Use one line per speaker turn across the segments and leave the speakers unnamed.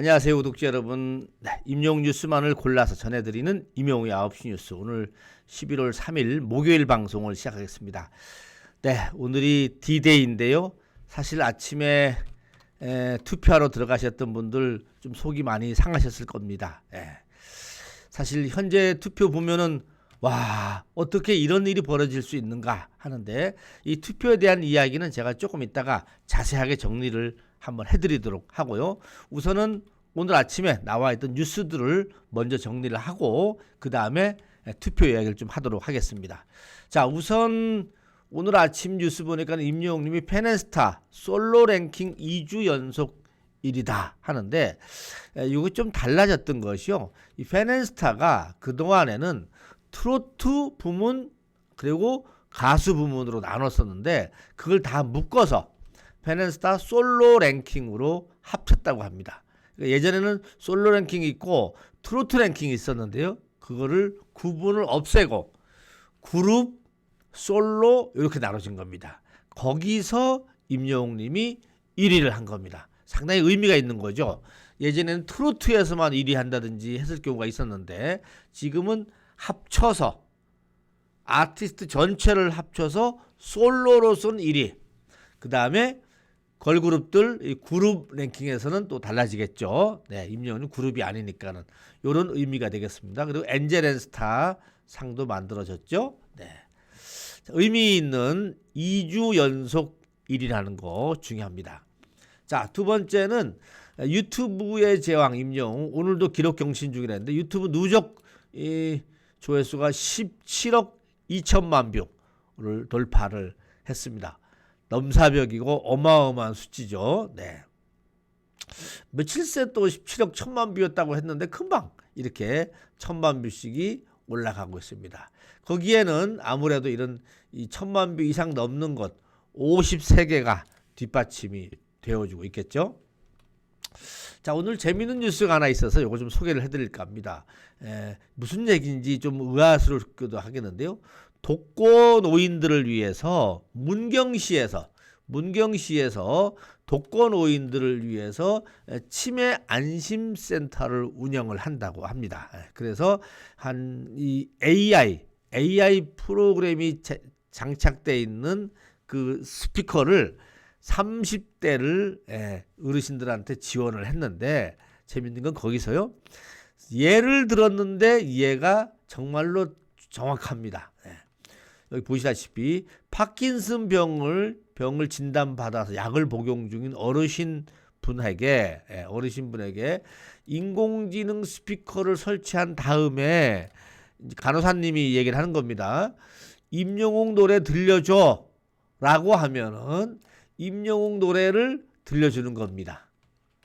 안녕하세요, 구독자 여러분. 네, 임용 뉴스만을 골라서 전해드리는 임용의 9시 뉴스. 오늘 11월 3일 목요일 방송을 시작하겠습니다. 네, 오늘이 D-Day인데요. 사실 아침에 에, 투표하러 들어가셨던 분들 좀 속이 많이 상하셨을 겁니다. 예. 사실 현재 투표 보면은 와 어떻게 이런 일이 벌어질 수 있는가 하는데 이 투표에 대한 이야기는 제가 조금 이따가 자세하게 정리를 한번 해드리도록 하고요. 우선은 오늘 아침에 나와 있던 뉴스들을 먼저 정리를 하고 그 다음에 투표 이야기를 좀 하도록 하겠습니다. 자 우선 오늘 아침 뉴스 보니까 임영웅님이 페넨스타 솔로 랭킹 2주 연속 1위다 하는데 이거 좀 달라졌던 것이요. 이 페넨스타가 그 동안에는 트로트 부문 그리고 가수 부문으로 나눴었는데 그걸 다 묶어서 페넨스타 솔로 랭킹으로 합쳤다고 합니다. 그러니까 예전에는 솔로 랭킹이 있고 트로트 랭킹이 있었는데요. 그거를 구분을 없애고 그룹 솔로 이렇게 나눠진 겁니다. 거기서 임영웅 님이 1위를 한 겁니다. 상당히 의미가 있는 거죠. 예전에는 트로트에서만 1위 한다든지 했을 경우가 있었는데 지금은 합쳐서 아티스트 전체를 합쳐서 솔로로서는 1위. 그 다음에 걸그룹들 이 그룹 랭킹에서는 또 달라지겠죠. 네, 임영웅은 그룹이 아니니까는 이런 의미가 되겠습니다. 그리고 엔젤앤스타 상도 만들어졌죠. 네. 의미 있는 2주 연속 1위라는 거 중요합니다. 자, 두 번째는 유튜브의 제왕 임영웅 오늘도 기록 경신 중이라는데 유튜브 누적 이 조회수가 17억 2천만 뷰를 돌파를 했습니다. 넘사벽이고 어마어마한 수치죠. 네. 며칠 새 또 17억 천만 뷰였다고 했는데 금방 이렇게 천만 뷰씩이 올라가고 있습니다. 거기에는 아무래도 이런 이 천만 뷰 이상 넘는 것 53개가 뒷받침이 되어주고 있겠죠. 자 오늘 재미있는 뉴스가 하나 있어서 이거 좀 소개를 해드릴까 합니다. 에, 무슨 얘기인지 좀 의아스럽기도 하겠는데요. 독거 노인들을 위해서 문경시에서 문경시에서 독거 노인들을 위해서 치매 안심센터를 운영을 한다고 합니다. 그래서 한 이 AI AI 프로그램이 장착돼 있는 그 스피커를 30대를 예, 어르신들한테 지원을 했는데 재밌는 건 거기서요. 예를 들었는데 얘가 정말로 정확합니다. 예. 여기 보시다시피 파킨슨 병을 병을 진단 받아서 약을 복용 중인 어르신 분에게 예, 어르신 분에게 인공지능 스피커를 설치한 다음에 간호사님이 얘기를 하는 겁니다. 임영웅 노래 들려줘라고 하면은 임영웅 노래를 들려주는 겁니다.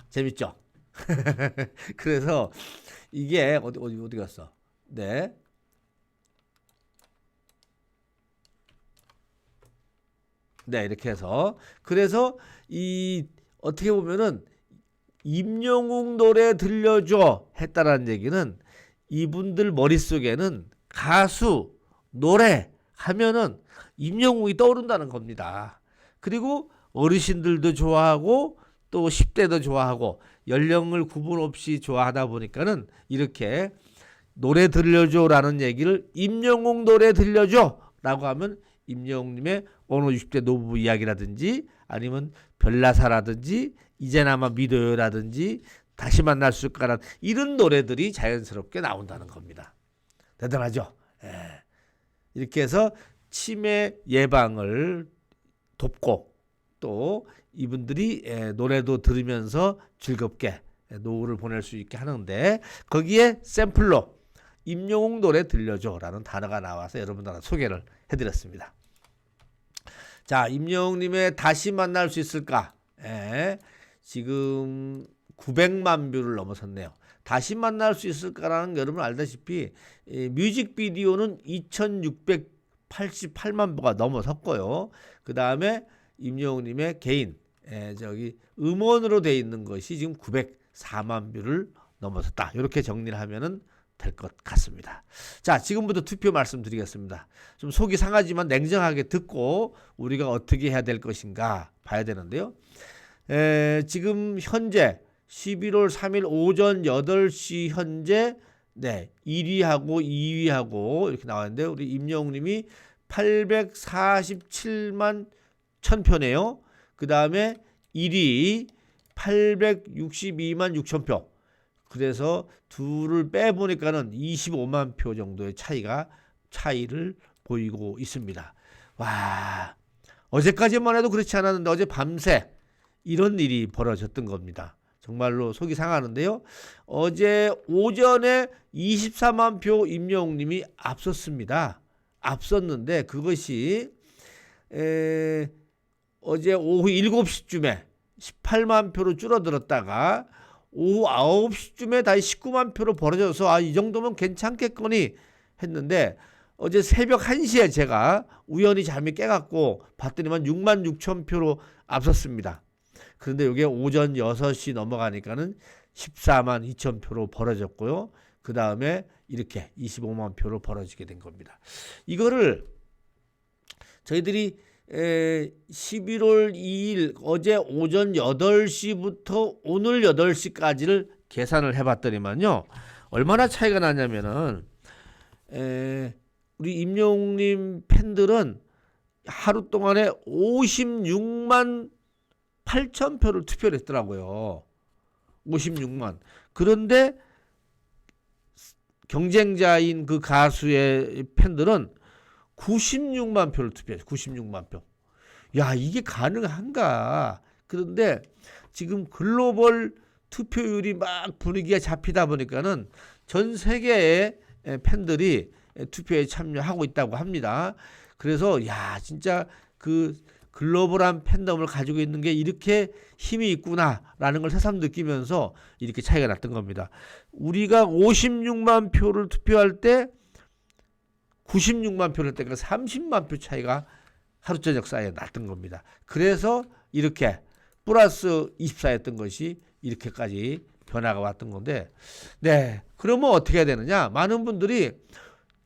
재밌죠? 그래서 이게 어디 어디 어디 갔어? 네. 네, 이렇게 해서 그래서 이 어떻게 보면은 임영웅 노래 들려줘 했다라는 얘기는 이분들 머릿속에는 가수 노래 하면은 임영웅이 떠오른다는 겁니다. 그리고 어르신들도 좋아하고 또 10대도 좋아하고 연령을 구분 없이 좋아하다 보니까는 이렇게 노래 들려줘라는 얘기를 임영웅 노래 들려줘라고 하면 임영웅님의 어느 60대 노부부 이야기라든지 아니면 별나사라든지 이제나마 믿어요라든지 다시 만날 수 있을까란 이런 노래들이 자연스럽게 나온다는 겁니다. 대단하죠? 예. 이렇게 해서 치매 예방을 돕고 또 이분들이 예, 노래도 들으면서 즐겁게 노후를 보낼 수 있게 하는데 거기에 샘플로 임영웅 노래 들려줘라는 단어가 나와서 여러분들한테 소개를 해드렸습니다. 자, 임영웅님의 다시 만날 수 있을까? 예, 지금 900만 뷰를 넘어섰네요. 다시 만날 수 있을까라는 여러분 알다시피 이 뮤직비디오는 2,688만 뷰가 넘어섰고요. 그 다음에 임영웅님의 개인 에, 저기 음원으로 돼 있는 것이 지금 904만 뷰를 넘어섰다. 이렇게 정리를 하면은 될 것 같습니다. 자, 지금부터 투표 말씀드리겠습니다. 좀 속이 상하지만 냉정하게 듣고 우리가 어떻게 해야 될 것인가 봐야 되는데요. 에, 지금 현재 11월 3일 오전 8시 현재 네, 1위하고 2위하고 이렇게 나왔는데 우리 임영웅 님이 847만 1000표네요. 그다음에 1위 862만 6000표. 그래서 둘을 빼보니까는 25만 표 정도의 차이가 차이를 보이고 있습니다. 와 어제까지만 해도 그렇지 않았는데 어제 밤새 이런 일이 벌어졌던 겁니다. 정말로 속이 상하는데요. 어제 오전에 24만 표 임영웅님이 앞섰습니다. 앞섰는데 그것이 에, 어제 오후 7시쯤에 18만 표로 줄어들었다가 오후 9시쯤에 다시 19만 표로 벌어져서 아, 이 정도면 괜찮겠거니 했는데 어제 새벽 1시에 제가 우연히 잠이 깨갖고 봤더니만 6만 6천 표로 앞섰습니다. 그런데 이게 오전 6시 넘어가니까는 14만 2천 표로 벌어졌고요. 그 다음에 이렇게 25만 표로 벌어지게 된 겁니다. 이거를 저희들이 에, 11월 2일 어제 오전 8시부터 오늘 8시까지를 계산을 해봤더니만요. 얼마나 차이가 나냐면은 에, 우리 임영웅님 팬들은 하루 동안에 56만 8천 표를 투표를 했더라고요. 56만. 그런데 경쟁자인 그 가수의 팬들은 96만 표를 투표했어요. 96만 표. 야, 이게 가능한가? 그런데 지금 글로벌 투표율이 막 분위기가 잡히다 보니까는 전 세계의 팬들이 투표에 참여하고 있다고 합니다. 그래서 야, 진짜 그 글로벌한 팬덤을 가지고 있는 게 이렇게 힘이 있구나라는 걸 새삼 느끼면서 이렇게 차이가 났던 겁니다. 우리가 56만 표를 투표할 때 96만 표를 할 때가 30만 표 차이가 하루 저녁 사이에 났던 겁니다. 그래서 이렇게 플러스 24였던 것이 이렇게까지 변화가 왔던 건데, 네. 그러면 어떻게 해야 되느냐? 많은 분들이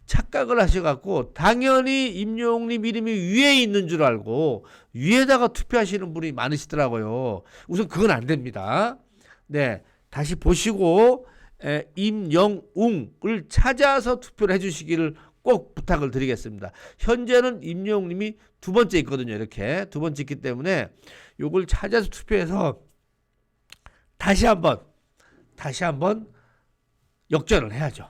착각을 하셔갖고 당연히 임용님 이름이 위에 있는 줄 알고 위에다가 투표하시는 분이 많으시더라고요. 우선 그건 안 됩니다. 네, 다시 보시고 에, 임영웅을 찾아서 투표를 해주시기를 꼭 부탁을 드리겠습니다. 현재는 임영웅님이 두 번째 있거든요. 이렇게 두 번째 있기 때문에 요걸 찾아서 투표해서 다시 한번 다시 한번 역전을 해야죠.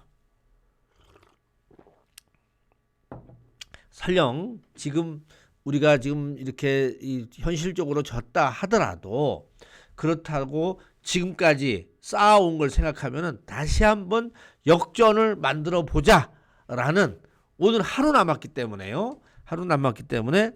설령 지금 우리가 지금 이렇게 이 현실적으로 졌다 하더라도 그렇다고 지금까지 쌓아온 걸 생각하면은 다시 한번 역전을 만들어 보자라는 오늘 하루 남았기 때문에요. 하루 남았기 때문에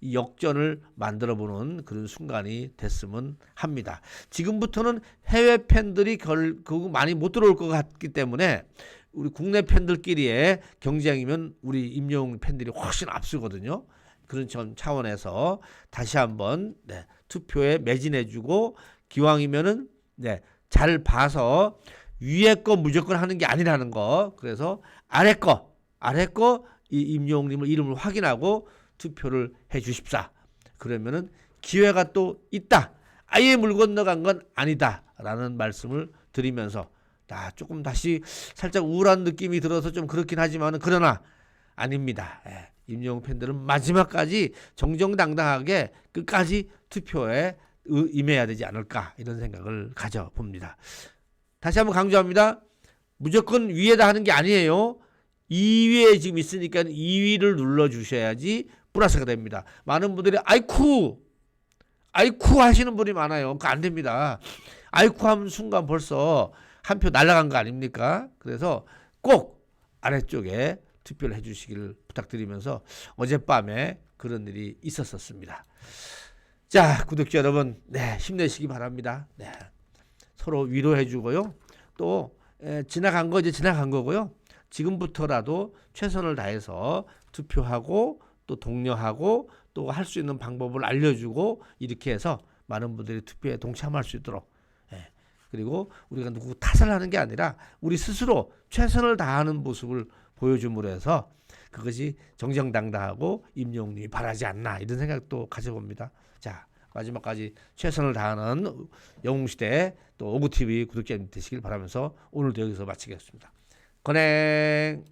이 역전을 만들어 보는 그런 순간이 됐으면 합니다. 지금부터는 해외 팬들이 결, 그 많이 못 들어올 것 같기 때문에 우리 국내 팬들끼리의 경쟁이면 우리 임영웅 팬들이 훨씬 앞서거든요. 그런 전 차원에서 다시 한번 네, 투표에 매진해주고 기왕이면은 네, 잘 봐서 위에 거 무조건 하는 게 아니라는 거. 그래서 아래 거 아래 거 이 임영웅님을 이름을 확인하고 투표를 해 주십사. 그러면은 기회가 또 있다. 아예 물 건너간 건 아니다라는 말씀을 드리면서 아, 조금 다시 살짝 우울한 느낌이 들어서 좀 그렇긴 하지만은 그러나 아닙니다. 예, 임영웅 팬들은 마지막까지 정정당당하게 끝까지 투표에 의- 임해야 되지 않을까 이런 생각을 가져봅니다. 다시 한번 강조합니다. 무조건 위에다 하는 게 아니에요. 2위에 지금 있으니까 2위를 눌러 주셔야지 플러스가 됩니다. 많은 분들이 아이쿠 아이쿠 하시는 분이 많아요. 그거 안 됩니다. 아이쿠 하면 순간 벌써 한 표 날라간 거 아닙니까? 그래서 꼭 아래쪽에 투표를 해주시기를 부탁드리면서 어젯밤에 그런 일이 있었었습니다. 자, 구독자 여러분, 네, 힘내시기 바랍니다. 네, 서로 위로해주고요. 또 에, 지나간 거 이제 지나간 거고요. 지금부터라도 최선을 다해서 투표하고 또 독려하고 또 할 수 있는 방법을 알려주고 이렇게 해서 많은 분들이 투표에 동참할 수 있도록 예. 그리고 우리가 누구 탓을 하는 게 아니라 우리 스스로 최선을 다하는 모습을 보여줌으로 해서 그것이 정정당당하고 임용님이 바라지 않나 이런 생각도 가져봅니다. 자 마지막까지 최선을 다하는 영웅시대 또 오구TV 구독자님 되시길 바라면서 오늘도 여기서 마치겠습니다. 건행